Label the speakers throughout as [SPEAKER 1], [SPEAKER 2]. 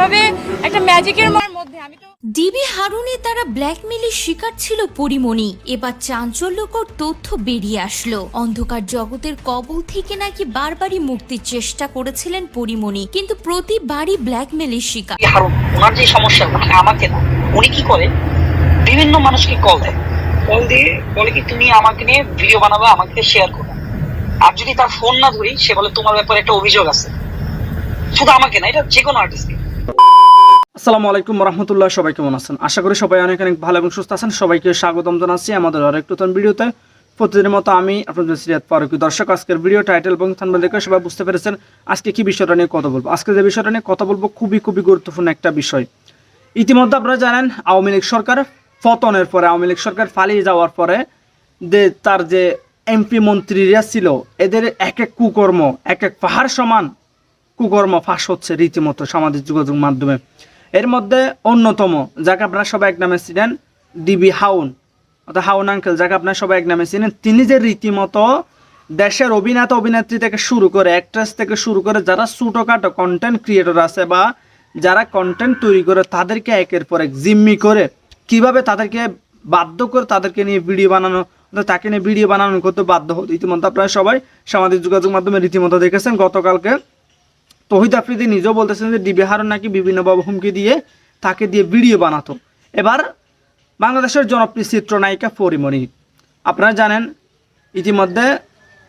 [SPEAKER 1] যেভাবে একটা ম্যাজিকের মধ্যে আমি তো
[SPEAKER 2] ডিবি হারুনে তারা ব্ল্যাকমেলের শিকার ছিল পরিমণি। এবার চাঞ্চল্যকর তথ্য বেরিয়ে আসলো। অন্ধকার জগতের কবল থেকে নাকি বারবারই মুক্তির চেষ্টা করেছিলেন পরিমণি কিন্তু প্রতিবারই ব্ল্যাকমেলের শিকার।
[SPEAKER 3] হারুন ওনার যে সমস্যা মানে আমাকে না উনি কি করে? বিভিন্ন মানুষকে কল দেয়। কল দিয়ে বলে কি তুমি আমাকে নিয়ে ভিডিও বানাবে আমাকে শেয়ার করো। আর যদি তার ফোন না ধরি সে বলে তোমার ব্যাপারে একটা অভিযোগ আছে। শুধু আমাকে না এটা যে কোনো আর্টিস্টকে
[SPEAKER 4] আসসালামু আলাইকুম রহমতুল্লাহ, সবাই কেমন আছেন? আশা করি সবাই অনেক অনেক ভালো এবং সুস্থ আছেন। সবাইকে স্বাগতম জানাচ্ছি আমাদের আরেক নতুন ভিডিওতে। প্রতিদিনের মতো আমি আপনাদের সিরিয়াত ফারুকি, দর্শক, আজকের ভিডিও টাইটেল এবং থানবা দেখে সবাই বুঝতে পেরেছেন আজকে কি বিষয়টা নিয়ে কথা বলব। আজকে যে বিষয়টা নিয়ে কথা বলব খুবই খুবই গুরুত্বপূর্ণ একটা বিষয়। ইতিমধ্যে আপনারা জানেন, আওয়ামী লীগ সরকার পতনের পরে, আওয়ামী লীগ সরকার পালিয়ে যাওয়ার পরে যে তার যে এমপি মন্ত্রীরা ছিল, এদের এক এক কুকর্ম, এক এক পাহাড় সমান কুকর্ম ফাঁস হচ্ছে রীতিমতো সামাজিক যোগাযোগ মাধ্যমে। এর মধ্যে অন্যতম, যাকে আপনারা সবাই এক নামে ছিলেন ডিবি হাউন। অর্থাৎ হাউন আঙ্কেল, যাকে আপনারা সবাই এক নামে ছিলেন তিনি যে রীতিমতো দেশের অভিনেতা, অভিনেত্রী থেকে শুরু করে অ্যাক্ট্রেস থেকে শুরু করে যারা ছোটোখাটো কন্টেন্ট ক্রিয়েটর আছে বা যারা কন্টেন্ট তৈরি করে, তাদেরকে একের পর এক জিম্মি করে কীভাবে তাদেরকে বাধ্য করে তাদেরকে নিয়ে ভিডিও বানানো তাকে নিয়ে ভিডিও বানানো করতে বাধ্য হতো ইতিমধ্যে আপনারা সবাই সামাজিক যোগাযোগ মাধ্যমে রীতিমতো দেখেছেন। গতকালকে তহিদ আফ্রিদি নিজেও বলতেছেন যে ডিবি হারুন নাকি বিভিন্নভাবে হুমকি দিয়ে তাকে দিয়ে ভিডিও বানাতো। এবার বাংলাদেশের জনপ্রিয় চিত্রনায়িকা পরিমণি, আপনারা জানেন ইতিমধ্যে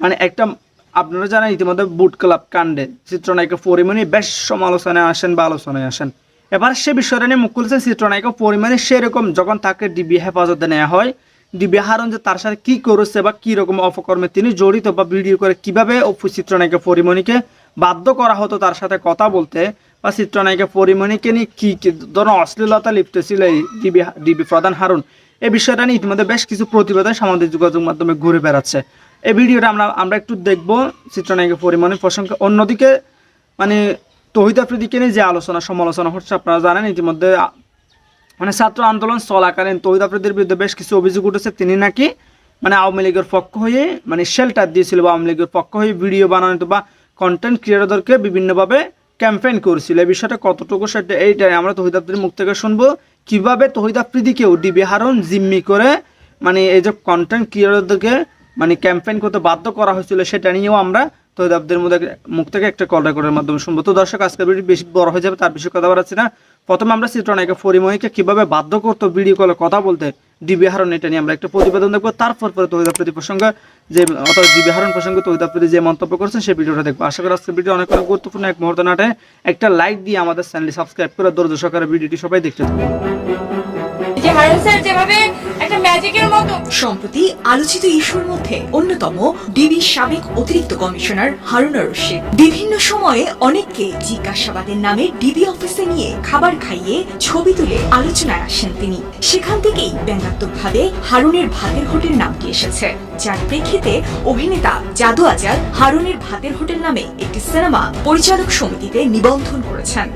[SPEAKER 4] মানে একটা, আপনারা জানেন ইতিমধ্যে বুট ক্লাব কাণ্ডে চিত্রনায়িকা পরিমণি বেশ সমালোচনায় আসেন বা আলোচনায় আসেন। এবার সে বিষয়টা নিয়ে মুখ খুলছে চিত্রনায়িকা পরিমণি সেরকম যখন তাকে ডিবি হেফাজতে নেওয়া হয় ডিবি হারুন যে তার সাথে কী করেছে বা কি রকম অপকর্মে তিনি জড়িত বা ভিডিও করে কীভাবে চিত্রনায়িকা পরিমণিকে বাধ্য করা হতো তার সাথে কথা বলতে। বা চিত্রনায়িকা পরিমণিকে নিয়ে কী কী ধরনের অশ্লীলতা লিপ্ত ছিল এই ডিবি ডিবি প্রধান হারুন? এই বিষয়টা নিয়ে ইতিমধ্যে বেশ কিছু প্রতিবেদন সামাজিক যোগাযোগ মাধ্যমে ঘুরে বেড়াচ্ছে। এই ভিডিওটা আমরা আমরা একটু দেখব চিত্রনায়িকা পরিমণির প্রসঙ্গে। অন্যদিকে মানে তহিদ আফ্রিদিকে নিয়ে যে আলোচনা, সমালোচনা হচ্ছে, আপনারা জানেন, ইতিমধ্যে মানে ছাত্র আন্দোলন চলাকালীন তহিদ আফ্রিদির বিরুদ্ধে বেশ কিছু অভিযোগ উঠেছে। তিনি নাকি মানে আওয়ামী লীগের পক্ষ হয়ে মানে শেল্টার দিয়েছিল বা আওয়ামী লীগের পক্ষ হয়ে ভিডিও বানানো বা কন্টেন্ট ক্রিয়েটরদেরকে বিভিন্নভাবে ক্যাম্পেইন করছিল। এই বিষয়টা কতটুকু সেটা এইটাই আমরা তহিদ আফ্রিদির মুখ থেকে শুনব। কীভাবে তহিদ আফ্রিদিকেও ডিবি হারুন জিম্মি করে মানে এই যে কন্টেন্ট ক্রিয়েটরদেরকে মানে ক্যাম্পেইন করতে বাধ্য করা হয়েছিল সেটা নিয়েও আমরা তহিদ আফ্রিদির মধ্যে মুখ থেকে একটা কল রেকর্ডের মাধ্যমে শুনব। তো দর্শক, আজকের ভিডিও বেশি বড় হয়ে যাবে, তার বিষয়ে কথা বাড়াচ্ছি না। প্রথমে আমরা চিত্রনায়িকা পরিময়কে কীভাবে বাধ্য করতো ভিডিও কলে কথা বলতে? ডিবি হারন এটা নিয়ে আমরা একটা প্রতিবেদন দেখব। তারপর পরে তহিদ প্রসঙ্গে, যে, অর্থাৎ ডিবি হারন প্রসঙ্গে, তহিদ যে মন্তব্য করেছেন সেই ভিডিওটা দেখব। আশা করি আজকের ভিডিও অনেক অনেক গুরুত্বপূর্ণ। এক মুহূর্ত নাটে একটা লাইক দিয়ে আমাদের চ্যানেলটি সাবস্ক্রাইব করে দর্জ সহকারে ভিডিওটি সবাই দেখতে
[SPEAKER 1] যেভাবে একটা ম্যাজিকের মতো।
[SPEAKER 5] সম্প্রতি আলোচিত ইস্যুর মধ্যে অন্যতম ডিবি সাবেক অতিরিক্ত কমিশনার হারুনা রশিদ। বিভিন্ন সময়ে অনেককে জিজ্ঞাসাবাদের নামে ডিবি অফিসে নিয়ে খাবার খাইয়ে ছবি তুলে আলোচনায় আসেন তিনি। সেখান থেকেই ব্যঙ্গাত্মকভাবে হারুনের ভাতের হোটেল নামটি এসেছে। যার প্রেক্ষিতে অভিনেতা জাদু আজাদ হারুনের ভাতের হোটেল নামে একটি সিনেমা পরিচালক সমিতিতে নিবন্ধন করেছেন।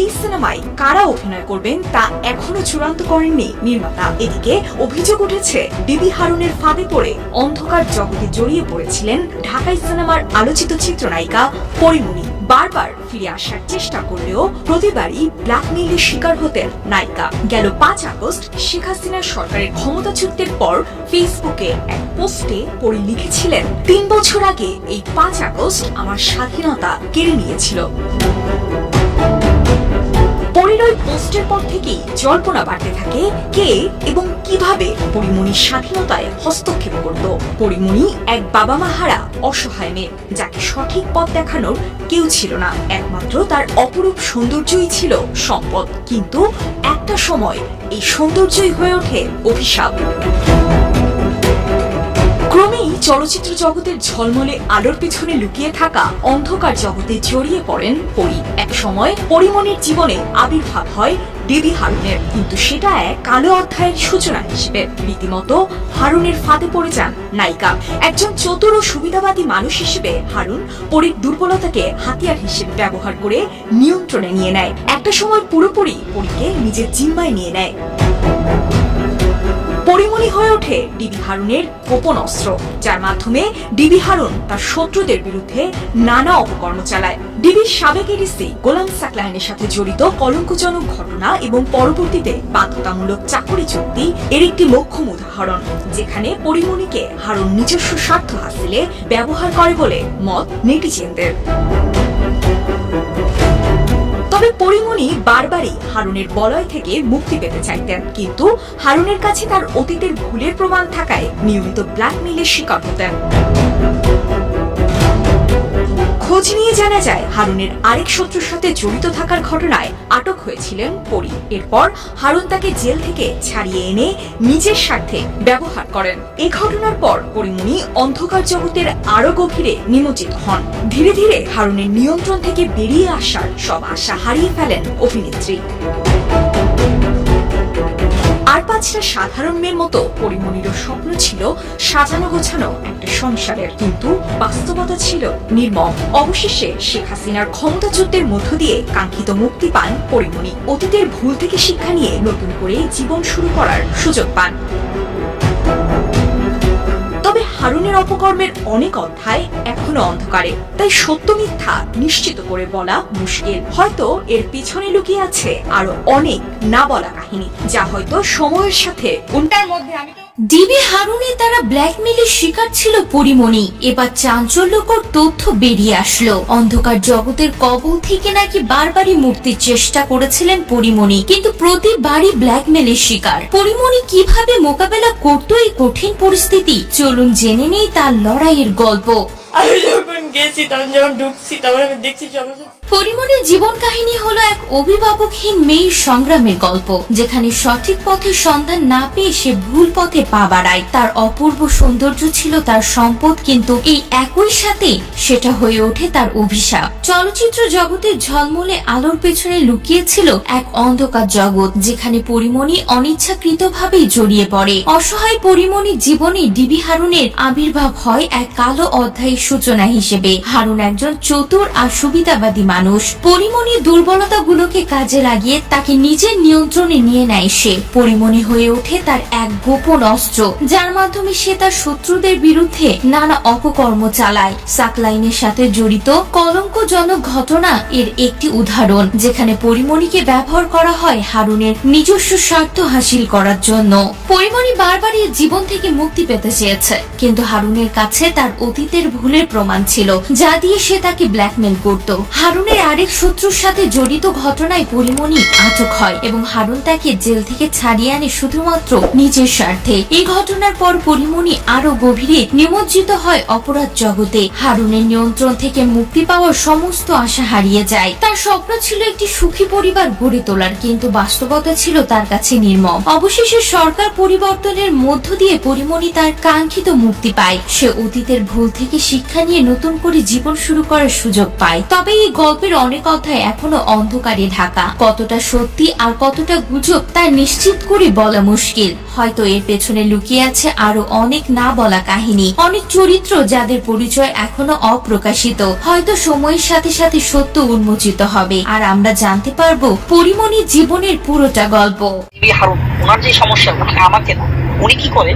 [SPEAKER 5] এই সিনেমায় কারা অভিনয় করবেন তা এখনও চূড়ান্ত করেননি নির্মাতা। এদিকে অভিযোগ উঠেছে, ডিবি হারুনের ফাঁদে পড়ে অন্ধকার জগতে জড়িয়ে পড়েছিলেন ঢাকাই সিনেমার আলোচিত চিত্রনায়িকা পরিমণি। বারবার ফিরে আসার চেষ্টা করলেও প্রতিবারই ব্ল্যাকমেইলের শিকার হতেন নায়িকা। গেল পাঁচ আগস্ট, শেখ হাসিনার সরকারের ক্ষমতাচ্যুতের পর ফেসবুকে এক পোস্টে পরি লিখেছিলেন, তিন বছর আগে এই পাঁচ আগস্ট আমার স্বাধীনতা কেড়ে নিয়েছিল। পরিণয় পোস্টের পর থেকেই জল্পনা বাড়তে থাকে কে এবং কীভাবে পরিমণির স্বাধীনতায় হস্তক্ষেপ করত পরিমণি এক বাবা মা হারা অসহায় মেয়ে, যাকে সঠিক পথ দেখানোর কেউ ছিল না। একমাত্র তার অপরূপ সৌন্দর্যই ছিল সম্পদ। কিন্তু একটা সময় এই সৌন্দর্যই হয়ে ওঠে অভিশাপ। ক্রমেই চলচ্চিত্র জগতের ঝলমলে আলোর পেছনে লুকিয়ে থাকা অন্ধকার জগতে জড়িয়ে পড়েন পরি। এক সময় পরিমণির জীবনে আবির্ভাব হয় ডিবি হারুনের, কিন্তু সেটা এক কালো অধ্যায়ের সূচনা হিসেবে। রীতিমতো হারুনের ফাঁদে পড়ে যান নায়িকা। একজন চতুর ও সুবিধাবাদী মানুষ হিসেবে হারুন পরীর দুর্বলতাকে হাতিয়ার হিসেবে ব্যবহার করে নিয়ন্ত্রণে নিয়ে নেয়। একটা সময় পুরোপুরি পরীকে নিজের জিম্মায় নিয়ে নেয়। পরিমণি হয়ে ওঠে ডিবি হারুনের গোপন অস্ত্র, যার মাধ্যমে ডিবি হারুন তার শত্রুদের বিরুদ্ধে নানা অপকর্ম চালায়। ডিবির সাবেক এডিসি গোলাম সাকলাইনের সাথে জড়িত কলঙ্কজনক ঘটনা এবং পরবর্তীতে বাধ্যতামূলক চাকরি চুক্তি এর একটি মোক্ষম উদাহরণ, যেখানে পরিমণিকে হারুন নিজস্ব স্বার্থ হাসিলে ব্যবহার করে বলে মত নেটিজেনদের। তবে পরিমণি বারবারই হারুনের বলয় থেকে মুক্তি পেতে চাইতেন। কিন্তু হারুনের কাছে তার অতীতের ভুলের প্রমাণ থাকায় নিয়মিত ব্ল্যাকমেইলের শিকার হতেন। খোঁজ নিয়ে জানা যায়, হারুনের আরেক শত্রুর সাথে জড়িত থাকার ঘটনায় আটক হয়েছিলেন পরি। এরপর হারুন তাকে জেল থেকে ছাড়িয়ে এনে নিজের স্বার্থে ব্যবহার করেন। এ ঘটনার পর পরিমণি অন্ধকার জগতের আরও গভীরে নিমজ্জিত হন। ধীরে ধীরে হারুনের নিয়ন্ত্রণ থেকে বেরিয়ে আসার সব আশা হারিয়ে ফেলেন অভিনেত্রী। আর পাঁচটা সাধারণ মেয়ের মতো পরিমণিরও স্বপ্ন ছিল সাজানো গোছানো একটা সংসারের। কিন্তু বাস্তবতা ছিল নির্মম। অবশেষে শেখ হাসিনার ক্ষমতাযুদ্ধের মধ্য দিয়ে কাঙ্ক্ষিত মুক্তি পান পরিমণি অতীতের ভুল থেকে শিক্ষা নিয়ে নতুন করে জীবন শুরু করার সুযোগ পান। অপকর্মের অনেক অধ্যায় এখনও অন্ধকারে। তাই সত্য মিথ্যা নিশ্চিত করে বলা মুশকিল। হয়তো এর পিছনে লুকিয়ে আছে আরও অনেক না বলা কাহিনী, যা হয়তো সময়ের সাথে
[SPEAKER 1] ঘণ্টার মধ্যে আমি
[SPEAKER 2] ডিবি হারুনের দ্বারা ব্ল্যাকমেলের শিকার ছিল পরিমণি। এবার চাঞ্চল্যকর তথ্য বেরিয়ে আসলো। অন্ধকার জগতের কবল থেকে নাকি বারবারই মুক্তির চেষ্টা করেছিলেন পরিমণি, কিন্তু প্রতিবারই ব্ল্যাকমেলের শিকার। পরিমণি কীভাবে মোকাবেলা করতো এই কঠিন পরিস্থিতি? চলুন জেনে নেই তার লড়াইয়ের গল্প।
[SPEAKER 1] আমি যখন গেছি, তখন যখন ঢুকছি, তখন আমি দেখছি
[SPEAKER 2] পরিমণির জীবন কাহিনী হলো এক অভিভাবকহীন মেয়ের সংগ্রামের গল্প, যেখানে সঠিক পথের সন্ধান না পেয়ে সে ভুল পথে পা বাড়ায়। তার অপূর্ব সৌন্দর্য ছিল তার সম্পদ, কিন্তু এই একই সাথে সেটা হয়ে ওঠে তার অভিশাপ। চলচ্চিত্র জগতের ঝলমলে আলোর পেছনে লুকিয়েছিল এক অন্ধকার জগৎ, যেখানে পরিমণি অনিচ্ছাকৃতভাবেই জড়িয়ে পড়ে। অসহায় পরিমণির জীবনে ডিবি হারুনের আবির্ভাব হয় এক কালো অধ্যায়ের সূচনা হিসেবে। হারুন একজন চতুর আর সুবিধাবাদী মানুষ পরিমণির দুর্বলতাগুলোকে কাজে লাগিয়ে তাকে নিজের নিয়ন্ত্রণে নিয়ে নেয় সে। পরিমণি হয়ে ওঠে তার এক গোপন অস্ত্র, যার মাধ্যমে সে তার শত্রুদের বিরুদ্ধে নানা অপকর্ম চালায়। সাকলাইনের সাথে জড়িত কলঙ্কজনক ঘটনা এর একটি উদাহরণ, যেখানে পরিমণিকে ব্যবহার করা হয় হারুনের নিজস্ব স্বার্থ হাসিল করার জন্য। পরিমণি বারবার এর জীবন থেকে মুক্তি পেতে চেয়েছে, কিন্তু হারুনের কাছে তার অতীতের ভুলের প্রমাণ ছিল, যা দিয়ে সে তাকে ব্ল্যাকমেল করত। হারুনের আরেক শত্রুর সাথে জড়িত ঘটনায় পরিমণি আটক হয় এবং হারুন তাকে জেল থেকে ছাড়িয়ে আনে শুধুমাত্র নিজের স্বার্থে। এই ঘটনার পর পরিমণি আরও গভীরে নিমজ্জিত হয় অপরাধ জগতে। হারুনের নিয়ন্ত্রণ থেকে মুক্তি পাওয়ার সমস্ত আশা হারিয়ে যায়। তার স্বপ্ন ছিল একটি সুখী পরিবার গড়ে তোলার, কিন্তু বাস্তবতা ছিল তার কাছে নির্মম। অবশেষে সরকার পরিবর্তনের মধ্য দিয়ে পরিমণি তার কাঙ্ক্ষিত মুক্তি পায়। সে অতীতের ভুল থেকে শিক্ষা নিয়ে নতুন করে জীবন শুরু করার সুযোগ পায়। তবে এই গল্পের অনেক অধ্যায় এখনও অন্ধকারে ঢাকা। কতটা সত্যি আর কতটা গুজব তা নিশ্চিত করে বলা মুশকিল। হয়তো এর পেছনে লুকিয়ে আছে আরও অনেক না বলা কাহিনী, অনেক চরিত্র যাদের পরিচয় এখনও অপ্রকাশিত। হয়তো সময়ের সাথে সাথে সত্য উন্মোচিত হবে। আর আমরা জানতে পারব পরিমণির জীবনের পুরোটা গল্প।
[SPEAKER 3] ওনার যে সমস্যা মানে আমাকে না, উনি কি করে?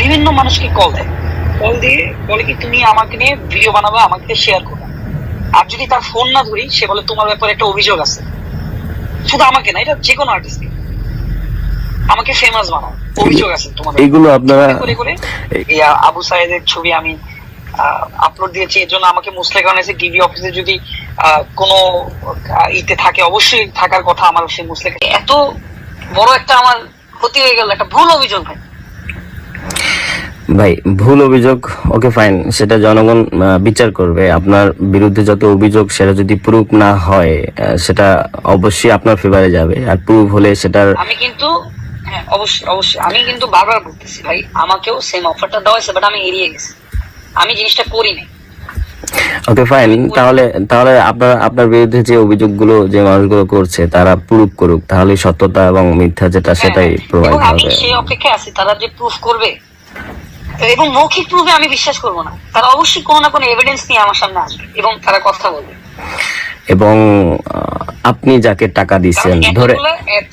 [SPEAKER 3] বিভিন্ন মানুষকে কল দেয়। কল দিয়ে বলে কি, তুমি আমাকে নিয়ে ভিডিও বানাবে, আমাকে শেয়ার করবে আর যদি তার ফোন না ধরি সে বলে তোমার ব্যাপারে একটা অভিযোগ আছে। শুধু আমাকে না এটা যে কোনো আর্টিস্ট আমাকে ফেমাস বানাও। অভিযোগ আছে তোমার
[SPEAKER 6] এগুলো আপনারা
[SPEAKER 3] করে করে। এই আবু সাইদের ছবি আমি আপলোড দিয়েছি। এর জন্য আমাকে মুসলেক বানাইছে। ডিবি অফিসে যদি কোনো ইতে থাকে অবশ্যই থাকার কথা আমার সেই মুসলেক এত বড় একটা আমার ক্ষতি হয়ে গেল। একটা ভুল অভিযোগ ভাই
[SPEAKER 6] ভাই ভুল অভিযোগ ওকে ফাইন সেটা জনগণ বিচার করবে। আপনার বিরুদ্ধে যত অভিযোগ সেটা যদি প্রুফ না হয় সেটা অবশ্যই আপনার ফেভারে যাবে। আর প্রুফ হলে সেটার
[SPEAKER 3] আমি কিন্তু হ্যাঁ অবশ্যই অবশ্যই আমি কিন্তু বারবার বলতেছি ভাই আমাকেও সেম অফারটা দেওয়া হয়েছে বাট আমি এড়িয়ে গেছি। আমি জিনিসটা করিনি
[SPEAKER 6] ওকে ফাইন তাহলে তাহলে আপনার আপনার বিরুদ্ধে যে অভিযোগগুলো যে মানুষগুলো করছে তারা প্রুফ করুক। তাহলে সত্যতা এবং মিথ্যা যেটা সেটাই
[SPEAKER 3] হ্যাঁ,
[SPEAKER 6] প্রোভাইড
[SPEAKER 3] এবং আমি
[SPEAKER 6] হবে।
[SPEAKER 3] সেই অপেক্ষায় আছি তারা যে প্রুফ করবে এবং মৌখিক প্রুফে আমি বিশ্বাস করব না। তারা অবশ্যই কোনো না কোনো এভিডেন্স নিয়ে আমার সামনে আসবে এবং তারা কথা বলবে।
[SPEAKER 6] এবং আপনি যাকে টাকা দিচ্ছেন ধরে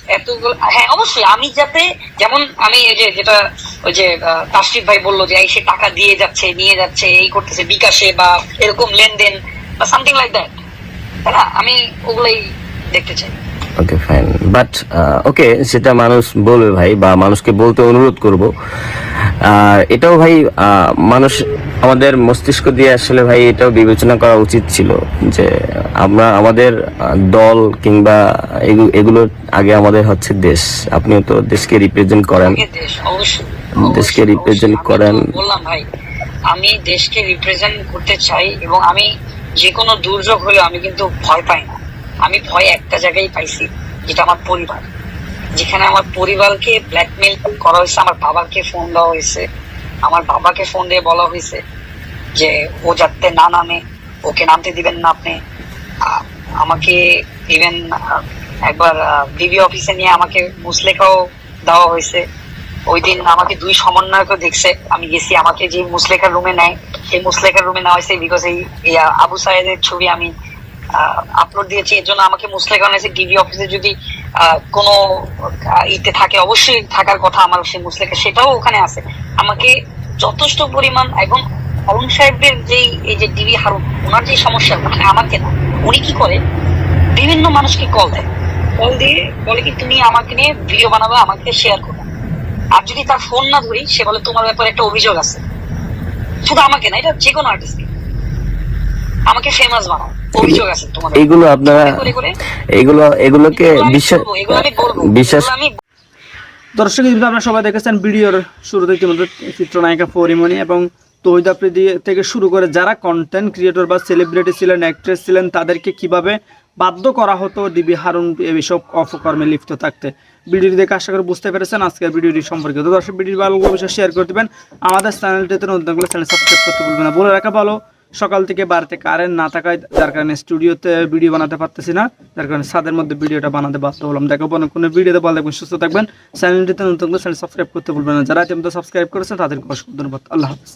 [SPEAKER 3] এতগুলো হ্যাঁ অবশ্যই আমি যাতে যেমন আমি এই যে যেটা ওই যে আহ, তাশরিফ ভাই বলল যে সে টাকা দিয়ে যাচ্ছে নিয়ে যাচ্ছে এই করতেছে বিকাশে বা এরকম লেনদেন বা সামথিং লাইক দ্যাট না? আমি ওগুলাই দেখতে চাই।
[SPEAKER 6] ওকে ফাইন বাট ওকে সেটা মানুষ বলবে ভাই বা মানুষকে বলতে অনুরোধ করব। আর এটাও ভাই মানুষ আমাদের মস্তিষ্ক দিয়ে আসলে ভাই এটাও বিবেচনা করা উচিত ছিল যে আমরা আমাদের দল কিংবা এগু- এগুলোর আগে আমাদের হচ্ছে দেশ আপনিও তো দেশকে রিপ্রেজেন্ট করেন
[SPEAKER 3] অবশ্যই
[SPEAKER 6] দেশকে
[SPEAKER 3] অবশ্যই।
[SPEAKER 6] করেন।
[SPEAKER 3] বললাম ভাই আমি দেশকে রিপ্রেজেন্ট করতে চাই এবং আমি যে কোনো দুর্যোগ হলে আমি কিন্তু ভয় পাই না আমি ভয় একটা জায়গায় পাইছি যেটা আমার পরিবার যেখানে আমার পরিবারকে ব্ল্যাকমেল করা হয়েছে, আমার বাবাকে ফোন দেওয়া হয়েছে। আমার বাবাকে ফোন দিয়ে বলা হয়েছে যে, ও যাতে না নামে, ওকে নামতে দিবেন না আপনি। আমাকে ইভেন একবার ডিবি অফিসে নিয়ে আমাকে মুসলেখাও দেওয়া হয়েছে। ওই দিন আমাকে দুই সমন্বয়কও দেখছে। আমি গেছি, আমাকে যে মুসলেখার রুমে নেয়, সেই মুসলেখার রুমে নেওয়া হয়েছে বিকজ এই আবু সাহেদের ছবি আমি আপলোড দিয়েছি। এর জন্য আমাকে মুসলেখা নিয়েছে ডিবি অফিসে যদি কোনো ইতে থাকে, অবশ্যই থাকার কথা আমার সেই মুসলেখা সেটাও ওখানে আছে। আমাকে যথেষ্ট পরিমাণ, এবং অরুণ সাহেবের যেই, এই যে ডিবি হারুন, ওনার যে সমস্যা মানে আমাকে না, উনি কি করে, বিভিন্ন মানুষকে কল দেয়। কল দিয়ে বলে কি, তুমি আমাকে নিয়ে ভিডিও বানাবে, আমাকে শেয়ার করবে আর যদি তার ফোন না ধরি, সে বলে, তোমার ব্যাপারে একটা অভিযোগ আছে। শুধু আমাকে না, এটা যে কোনো আর্টিস্ট আমাকে ফেমাস বানাও। অভিযোগ আছে তোমার ব্যাপারে।
[SPEAKER 6] আপনারা এগুলো এগুলোকে বিশ্বাস
[SPEAKER 3] এগুলো
[SPEAKER 6] বিশ্বাস
[SPEAKER 4] দর্শক কিন্তু আপনারা সবাই দেখেছেন ভিডিওর শুরুতে ইতিমধ্যে চিত্রনায়িকা পরিমণি এবং তহিদ আফ্রিদি থেকে শুরু করে যারা কন্টেন্ট ক্রিয়েটর বা সেলিব্রিটি ছিলেন অ্যাক্ট্রেস ছিলেন তাদেরকে কীভাবে বাধ্য করা হতো ডিবি হারুন এসব অপকর্মে লিপ্ত থাকতে? ভিডিওটি দেখে আশা করে বুঝতে পেরেছেন আজকের ভিডিওটি সম্পর্কে তো দর্শক ভিডিও ভালো লাগলে অবশ্যই শেয়ার করে দেবেন। আমাদের চ্যানেলটিতে নতুন চ্যানেল সাবস্ক্রাইব করতে ভুলবেন না। বলে রাখা ভালো। সকাল থেকে বাড়িতে কারেন্ট না থাকায় যার কারণে স্টুডিওতে ভিডিও বানাতে পারতেছি না। যার কারণে ছাদের মধ্যে ভিডিওটা বানাতে বাধ্য হলাম। দেখো না কোনো ভিডিওতে ভালো থাকবেন, সুস্থ থাকবেন। চ্যানেলটিতে নতুন চ্যানেল সাবস্ক্রাইব করতে ভুলবেন না। যারা ইতিমধ্যে সাবস্ক্রাইব করেছেন, তাদেরকে অসংখ্য ধন্যবাদ। আল্লাহ হাফিজ।